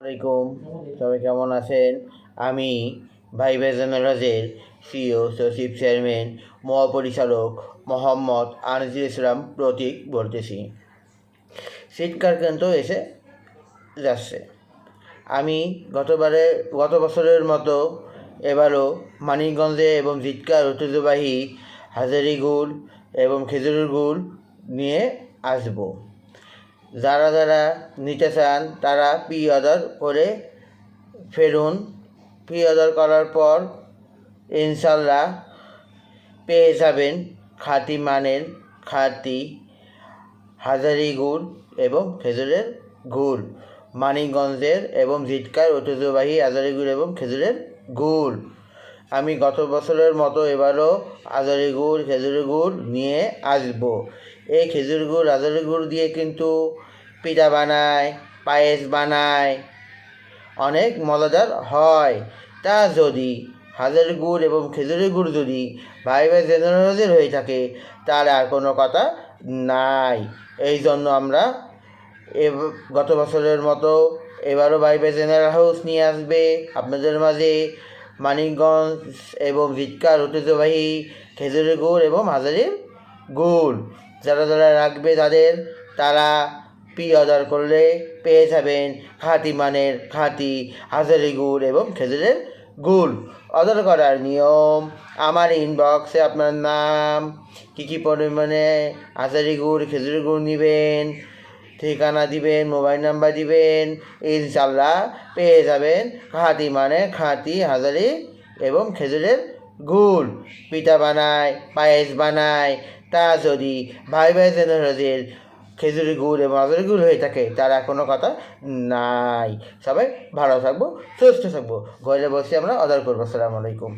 আলাইকুম, সবাই কেমন আছেন? আমি ভাই বেজনারাজের সিও সচিব চেয়ারম্যান, মহাপরিচালক মোহাম্মদ আনিজুল ইসলাম প্রতীক বলতেছি। শীতকাল কিন্তু এসে যাচ্ছে। আমি গতবারে, গত বছরের মতো এবারও মানিকগঞ্জে এবং জিটকার ঐতিহ্যবাহী হাজারি গুড় এবং খেজুরের গুড় নিয়ে আসব। যারা যারা নিতে চান, তারা পি অর্ডার করে ফেরুন। পি অর্ডার করার পর ইনশাল্লাহ পেয়ে যাবেন খাঁটি মানের খাতি হাজারি গুড় এবং খেজুরের গুড়। মানিকগঞ্জের এবং জিটকার ঐতিহ্যবাহী হাজারি গুড় এবং খেজুরের গুড়। আমি গত বছরের মতো এবারও আজারি গুড়, খেজুরের গুড় নিয়ে আসব। এই খেজুর গুড় আজারি গুড় দিয়ে কিন্তু পিঠা বানায়, পায়েস বানায়। অনেক মজাদার হয়। তা যদি হাজার গুড় এবং খেজুরের গুড় যদি ভাই ভাই জেনারেলের হয়ে থাকে তাহলে আর কোনো কথা নাই। এই জন্য আমরা এ গত বছরের মতো এবারও ভাই ভাই জেনারেল হাউস নিয়ে আসবে। আপনাদের মাঝে মানিকগঞ্জ এবং জিটকার ঐতিহ্যবাহী খেজুরের গুড় এবং হাজারের গুড়। যারা যারা রাখবে তাদের, তারা পি অর্ডার করলে পেয়ে যাবেন খাঁটি মানের খাঁটি হাজারি গুড় এবং খেজুরের গুড়। অর্ডার করার নিয়ম, আমার ইনবক্সে আপনার নাম, কী কী পরিমাণে হাজারি গুড় খেজুরের গুড় নেবেন, ঠিকানা দিবেন, মোবাইল নাম্বার দিবেন ইনশাল্লাহ পেয়ে যাবেন খাঁটি মানে খাঁটি হাজারি এবং খেজুরের গুড়। পিঠা বানায়, পায়েস বানায় তা যদি ভাই ভাই জেনারেলের খেজুরি গুড় এবং আজের গুড় হয়ে থাকে, তার কোনো কথা নাই। সবাই ভালো থাকব, সুস্থ থাকব। ঘরে বসে আমরা অর্ডার করব, আসসালামু আলাইকুম।